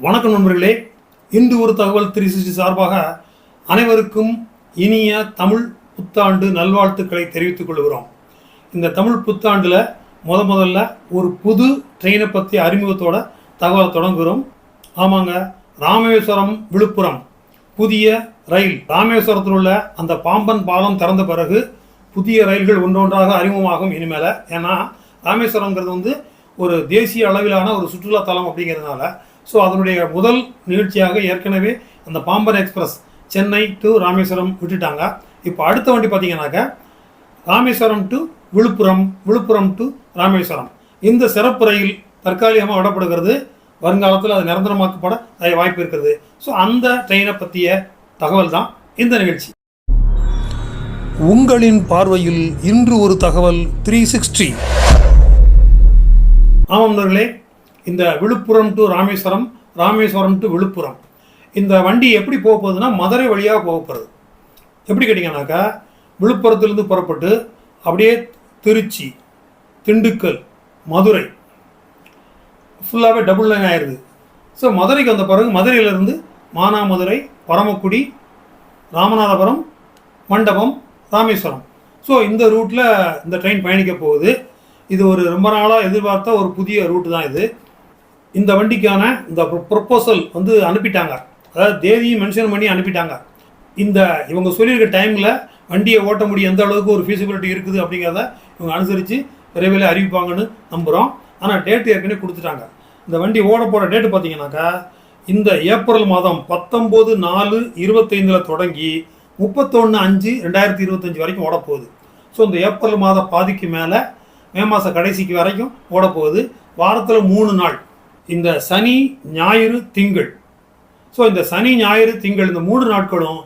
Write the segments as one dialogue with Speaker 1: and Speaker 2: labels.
Speaker 1: வணக்கம் நண்பர்களே. இன்று ஒரு தகவல் த்ரீ சிக்ஸ்டி சார்பாக அனைவருக்கும் இனிய தமிழ் புத்தாண்டு நல்வாழ்த்துக்களை தெரிவித்துக் கொள்கிறோம். இந்த தமிழ் புத்தாண்டில் முத முதல்ல ஒரு புது ட்ரெயினை பற்றி அறிமுகத்தோட தகவலை தொடங்குகிறோம். ஆமாங்க ராமேஸ்வரம் விழுப்புரம். புதிய ரயில். ராமேஸ்வரத்தில் உள்ள அந்த பாம்பன் பாலம் திறந்த பிறகு புதிய ரயில்கள் ஒன்றொன்றாக அறிமுகமாகும் இனிமேல். ஏன்னா ராமேஸ்வரங்கிறது வந்து ஒரு தேசிய அளவிலான ஒரு சுற்றுலா தலம் அப்படிங்கிறதுனால ஸோ அதனுடைய முதல் நிகழ்ச்சியாக ஏற்கனவே அந்த பாம்பன் எக்ஸ்பிரஸ் சென்னை டு ராமேஸ்வரம் விட்டுட்டாங்க. இப்போ அடுத்த வண்டி பார்த்தீங்கன்னாக்க ராமேஸ்வரம் டு விழுப்புரம் விழுப்புரம் டு ராமேஸ்வரம். இந்த சிறப்பு ரயில் தற்காலிகமாக விடப்படுகிறது. வருங்காலத்தில் அது நிரந்தரமாக்கப்பட வாய்ப்பு இருக்கிறது ஸோ அந்த ட்ரெயினை பற்றிய தகவல் தான் இந்த நிகழ்ச்சி. உங்களின் பார்வையில் இன்று ஒரு தகவல் த்ரீ சிக்ஸ்டி ஆமாம் நண்பர்களே இந்த விழுப்புரம் டு ராமேஸ்வரம் ராமேஸ்வரம் டு விழுப்புரம். இந்த வண்டி எப்படி போக போகுதுன்னா மதுரை வழியாக போக போகிறது எப்படி கேட்டிங்கன்னாக்கா விழுப்புரத்துலேருந்து புறப்பட்டு அப்படியே திருச்சி திண்டுக்கல் மதுரை. ஃபுல்லாகவே டபுள் லைன் ஆயிடுது ஸோ மதுரைக்கு வந்த பிறகு மதுரையிலேருந்து மானாமதுரை பரமக்குடி ராமநாதபுரம் மண்டபம் ராமேஸ்வரம். ஸோ இந்த ரூட்டில் இந்த ட்ரெயின் பயணிக்க போகுது. இது ஒரு ரொம்ப நாளாக எதிர்பார்த்த ஒரு புதிய ரூட்டு தான் இது. இந்த வண்டிக்கான இந்த ப்ரொப்போசல் வந்து அனுப்பிட்டாங்க. அதாவது தேதியும் மென்ஷன் பண்ணி அனுப்பிட்டாங்க. இந்த இவங்க சொல்லியிருக்க டைமில் வண்டியை ஓட்ட முடியும் எந்த அளவுக்கு ஒரு ஃபீஸிபிலிட்டி இருக்குது அப்படிங்கிறத இவங்க அனுசரித்து விரைவில் அறிவிப்பாங்கன்னு நம்புகிறோம் ஆனால் டேட்டு ஏற்கனவே கொடுத்துட்டாங்க. இந்த வண்டி ஓட போகிற டேட்டு பார்த்தீங்கன்னாக்கா இந்த ஏப்ரல் மாதம் பத்தொம்போது நாலு இருபத்தைந்தில் தொடங்கி முப்பத்தொன்று அஞ்சு ரெண்டாயிரத்தி இருபத்தஞ்சி வரைக்கும் ஓடப்போகுது ஸோ இந்த ஏப்ரல் மாத பாதிக்கு மேலே மே மாத கடைசிக்கு வரைக்கும் ஓடப்போகுது வாரத்தில் மூணு நாள். இந்த சனி ஞாயிறு திங்கள். ஸோ இந்த சனி ஞாயிறு திங்கள் இந்த மூணு நாட்களும்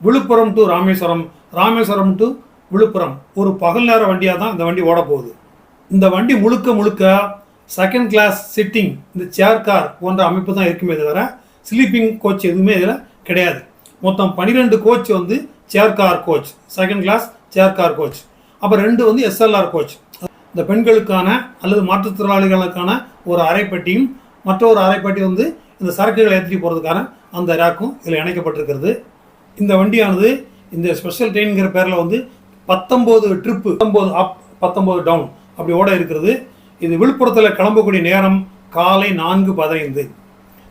Speaker 1: விழுப்புரம் டு ராமேஸ்வரம் ராமேஸ்வரம் டு விழுப்புரம். ஒரு பகல் நேர வண்டியாக தான் இந்த வண்டி ஓடப்போகுது. இந்த வண்டி முழுக்க முழுக்க செகண்ட் கிளாஸ் சிட்டிங் இந்த சேர் கார் போன்ற அமைப்பு தான் இருக்குமே தவிர ஸ்லீப்பிங் கோச் எதுவுமே இதில் கிடையாது. மொத்தம் பன்னிரெண்டு கோச் வந்து chair car coach second class chair car coach அப்புறம் ரெண்டு வந்து எஸ்எல்ஆர் கோச் இந்த பெண்களுக்கான அல்லது மாற்றுத்திறனாளிகளுக்கான ஒரு மற்ற மற்றொரு அரைப்பட்டி வந்து இந்த சரக்குகளை ஏற்றிட்டு போகிறதுக்கான அந்த ரேக்கும் இதில் இணைக்கப்பட்டிருக்கிறது. இந்த வண்டியானது இந்த ஸ்பெஷல் ட்ரெயின்ங்கிற பேரில் வந்து பத்தொம்போது ட்ரிப்பு பத்தொம்போது அப் பத்தொம்போது டவுன் அப்படி ஓட இருக்கிறது. இது விழுப்புரத்தில் கிளம்பக்கூடிய நேரம் காலை நான்கு பதினைந்து.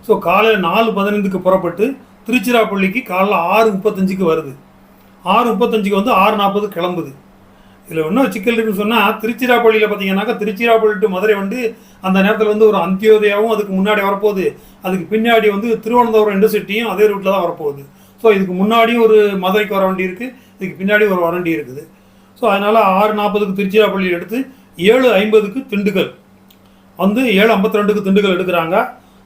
Speaker 1: ஸோ காலையில் நாலு பதினைந்துக்கு புறப்பட்டு திருச்சிராப்பள்ளிக்கு காலைல ஆறு முப்பத்தஞ்சுக்கு வருது. ஆறு முப்பத்தஞ்சுக்கு வந்து ஆறு நாற்பது கிளம்புது. இதில் இன்னும் சிக்கல் இருக்குன்னு சொன்னால் திருச்சிராப்பள்ளியில் பார்த்தீங்கன்னாக்கா திருச்சிராப்பள்ளி டு மதுரை வந்து அந்த நேரத்தில் வந்து ஒரு அந்தியோதயாவும் அதுக்கு முன்னாடி வரப்போகுது. அதுக்கு பின்னாடி வந்து திருவனந்தபுரம் இண்டர்சிட்டியும் அதே ரூட்டில் தான் வரப்போகுது. ஸோ இதுக்கு முன்னாடியும் ஒரு மதுரைக்கு வர வண்டி இருக்குது இதுக்கு பின்னாடி ஒரு வண்டி இருக்குது. ஸோ அதனால் ஆறு நாற்பதுக்கு திருச்சிராப்பள்ளி எடுத்து ஏழு ஐம்பதுக்கு திண்டுக்கல். வந்து ஏழு ஐம்பத்தி ரெண்டுக்கு திண்டுக்கல் எடுக்கிறாங்க.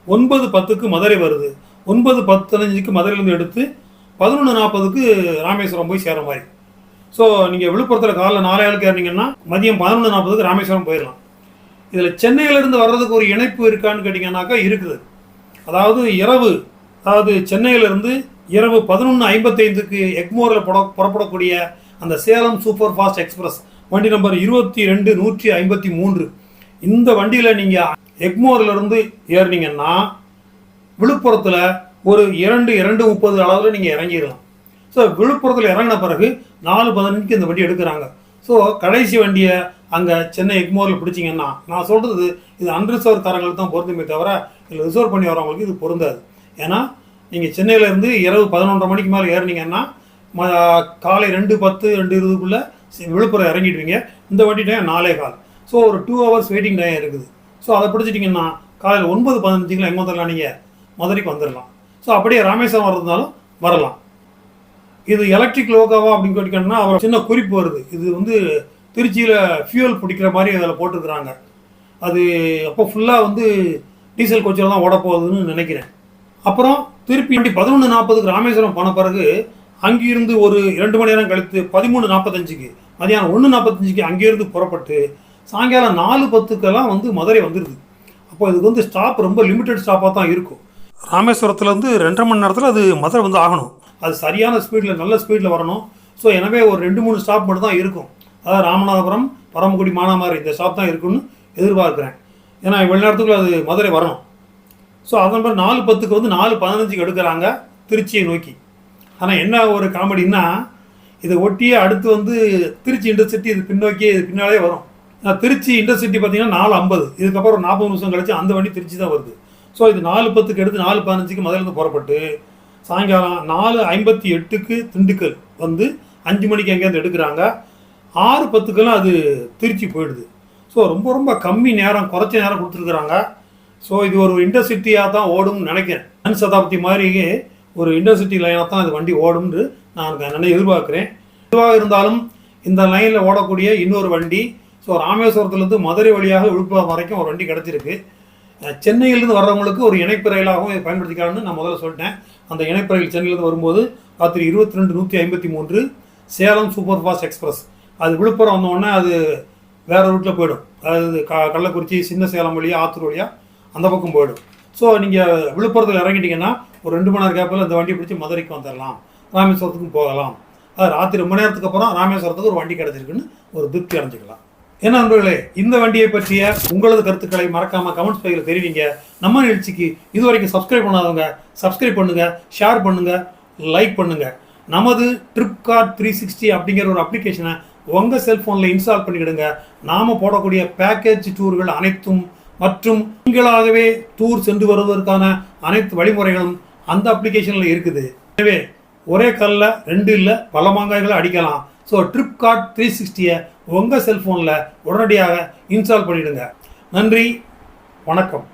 Speaker 1: ஒன்பது பத்துக்கு மதுரை வருது. ஒன்பது பத்தஞ்சுக்கு மதுரையிலேருந்து எடுத்து பதினொன்று நாற்பதுக்கு ராமேஸ்வரம் போய் சேர மாதிரி. ஸோ நீங்கள் விழுப்புரத்தில் காலைல நாலே ஆளுக்கு ஏறினீங்கன்னா மதியம் பதினொன்று நாற்பதுக்கு ராமேஸ்வரம் போயிடலாம். இதில் சென்னையிலேருந்து வர்றதுக்கு ஒரு இணைப்பு இருக்கான்னு கேட்டிங்கன்னாக்கா இருக்குது. அதாவது இரவு அதாவது சென்னையிலேருந்து இரவு பதினொன்று ஐம்பத்தைந்துக்கு எக்மோரில் புட புறப்படக்கூடிய அந்த சேலம் சூப்பர் ஃபாஸ்ட் எக்ஸ்பிரஸ் வண்டி நம்பர் இருபத்தி ரெண்டு நூற்றி ஐம்பத்தி மூன்று இந்த வண்டியில் நீங்கள் எக்மோர்லேருந்து ஏறினீங்கன்னா விழுப்புரத்தில் ஒரு இரண்டு இரண்டு முப்பது அளவில் நீங்கள் இறங்கிடலாம். ஸோ விழுப்புரத்தில் இறங்கின பிறகு நாலு பதினஞ்சுக்கு இந்த வண்டி எடுக்கிறாங்க. ஸோ கடைசி வண்டியை அங்கே சென்னை எக்மோரில் பிடிச்சிங்கன்னா நான் சொல்கிறது இது அன்ரிசர்வ் காரங்களுக்கு தான் பொருந்துமே தவிர இதில் ரிசர்வ் பண்ணி வரவங்களுக்கு இது பொருந்தாது. ஏன்னா நீங்கள் சென்னையிலேருந்து இரவு பதினொன்றரை மணிக்கு மேலே ஏறினீங்கன்னா காலை ரெண்டு பத்து ரெண்டு இருபதுக்குள்ளே விழுப்புரம் இறங்கிடுவீங்க. இந்த வண்டி டைம் நாலே கால். ஸோ ஒரு டூ ஹவர்ஸ் வெயிட்டிங் டைம் இருக்குது. ஸோ அதை பிடிச்சிட்டிங்கன்னா காலையில் ஒன்பது பதினஞ்சுக்குள்ள எங்கே வந்துடலாம் நீங்கள் மதுரைக்கு வந்துடலாம் ஸோ அப்படியே ராமேஸ்வரம் வர்றதுனாலும் வரலாம். இது எலக்ட்ரிக் லோகாவா அப்படின்னு கேட்டிங்கன்னா அவர் சின்ன குறிப்பு வருது. இது வந்து திருச்சியில் ஃபியூல் பிடிக்கிற மாதிரி அதில் போட்டிருக்கிறாங்க அது அப்போ ஃபுல்லாக வந்து டீசல் கோச்சில் தான் ஓடப்போகுதுன்னு நினைக்கிறேன். அப்புறம் திருப்பி வண்டி பதினொன்று நாற்பதுக்கு ராமேஸ்வரம் போன பிறகு அங்கிருந்து ஒரு இரண்டு மணி நேரம் கழித்து பதிமூணு நாற்பத்தஞ்சுக்கு மதியானம் ஒன்று நாற்பத்தஞ்சுக்கு அங்கேருந்து புறப்பட்டு சாயங்காலம் நாலு பத்துக்கெல்லாம் வந்து மதுரை வந்துடுது அப்போ இதுக்கு வந்து ஸ்டாப் ரொம்ப லிமிட்டட் ஸ்டாப்பாக தான் இருக்கும். ராமேஸ்வரத்துலேருந்து ரெண்டரை மணி நேரத்தில் அது மதுரை வந்து ஆகணும். அது சரியான ஸ்பீடில் நல்ல ஸ்பீடில் வரணும். ஸோ எனவே ஒரு ரெண்டு மூணு ஸ்டாப் மட்டும் தான் இருக்கும். அதாவது ராமநாதபுரம் பரமக்குடி மானாமாரி இந்த ஸ்டாப் தான் இருக்குன்னு எதிர்பார்க்குறேன். ஏன்னா இவ்வளோ நேரத்துக்குள்ளே அது மதுரை வரணும். ஸோ அதன் மாதிரி நாலு பத்துக்கு வந்து நாலு பதினஞ்சுக்கு எடுக்கிறாங்க திருச்சியை நோக்கி. ஆனால் என்ன ஒரு காமெடின்னா இதை ஒட்டியே அடுத்து வந்து திருச்சி இன்டர்சிட்டி இது பின்னோக்கி இது பின்னாலே வரும். ஏன்னா திருச்சி இன்டர்சிட்டி பார்த்தீங்கன்னா நாலு ஐம்பது. இதுக்கப்புறம் நாற்பது நிமிஷம் கழிச்சு அந்த வண்டி திருச்சி தான் வருது. ஸோ இது நாலு பத்துக்கு எடுத்து நாலு பதினஞ்சுக்கு மதுரையிலேருந்து புறப்பட்டு சாயங்காலம் நாலு ஐம்பத்தி எட்டுக்கு திண்டுக்கல் வந்து அஞ்சு மணிக்கு எங்கேயாவது எடுக்கிறாங்க. ஆறு பத்துக்கெல்லாம் அது திருச்சி போயிடுது. ஸோ ரொம்ப ரொம்ப கம்மி நேரம் குறைச்ச நேரம் கொடுத்துருக்குறாங்க. ஸோ இது ஒரு இன்டர்சிட்டியாக தான் ஓடும்னு நினைக்கிறேன். அன் சதாப்தி மாதிரி ஒரு இன்டர்சிட்டி லைனாக தான் இது வண்டி ஓடும்னு நான் நினை எதிர்பார்க்குறேன். எதுவாக இருந்தாலும் இந்த லைனில் ஓடக்கூடிய இன்னொரு வண்டி ஸோ ராமேஸ்வரத்துலேருந்து மதுரை வழியாக விழுப்புரம் வரைக்கும் ஒரு வண்டி கிடச்சிருக்கு. சென்னையிலேருந்து வர்றவங்களுக்கு ஒரு இணைப்பு ரயிலாகவும் பயன்படுத்திக்கலாம்னு நான் முதல்ல சொல்லிட்டேன். அந்த இணைப்பறையில் சென்னையிலிருந்து வரும்போது ராத்திரி இருபத்தி ரெண்டு நூற்றி ஐம்பத்தி மூன்று சேலம் சூப்பர் ஃபாஸ்ட் எக்ஸ்பிரஸ். அது விழுப்புரம் வந்தோடனே அது வேறு ரூட்டில் போயிடும். அதாவது க கள்ளக்குறிச்சி சின்ன சேலம் வழியாக ஆத்தூர் வழியாக அந்த பக்கம் போயிடும். ஸோ நீங்கள் விழுப்புரத்தில் இறங்கிட்டீங்கன்னா ஒரு ரெண்டு மணி நேரம் கேப்பில் இந்த வண்டியை பிடிச்சி மதுரைக்கு வந்துடலாம் ராமேஸ்வரத்துக்கும் போகலாம். அது ராத்திரி ரொம்ப நேரத்துக்கு அப்புறம் ராமேஸ்வரத்துக்கு ஒரு வண்டி கிடச்சிருக்குன்னு ஒரு திருப்தி அடைஞ்சிக்கலாம். என்ன நண்பர்களே இந்த வண்டியை பற்றிய உங்களது கருத்துக்களை மறக்காம கமெண்ட்ஸ் பையில் தெரிவிங்க. நம்ம நிகழ்ச்சிக்கு இது வரைக்கும் சப்ஸ்கிரைப் பண்ணாதவங்க சப்ஸ்கிரைப் பண்ணுங்க ஷேர் பண்ணுங்க லைக் பண்ணுங்க. நமது ட்ரிப் கார்ட் த்ரீ சிக்ஸ்டி அப்படிங்கிற ஒரு அப்ளிகேஷனை உங்கள் செல்ஃபோனில் இன்ஸ்டால் பண்ணிக்கிடுங்க. நாம் போடக்கூடிய பேக்கேஜ் டூர்கள் அனைத்தும் மற்றும் நீங்களாகவே டூர் சென்று வருவதற்கான அனைத்து வழிமுறைகளும் அந்த அப்ளிகேஷனில் இருக்குது. எனவே ஒரே கல்லில் ரெண்டு இல்லை பல மாங்காய்களை அடிக்கலாம். ஸோ ட்ரிப் கார்ட் த்ரீ சிக்ஸ்டியை உங்கள் செல்ஃபோனில் உடனடியாக இன்ஸ்டால் பண்ணிவிடுங்க நன்றி வணக்கம்.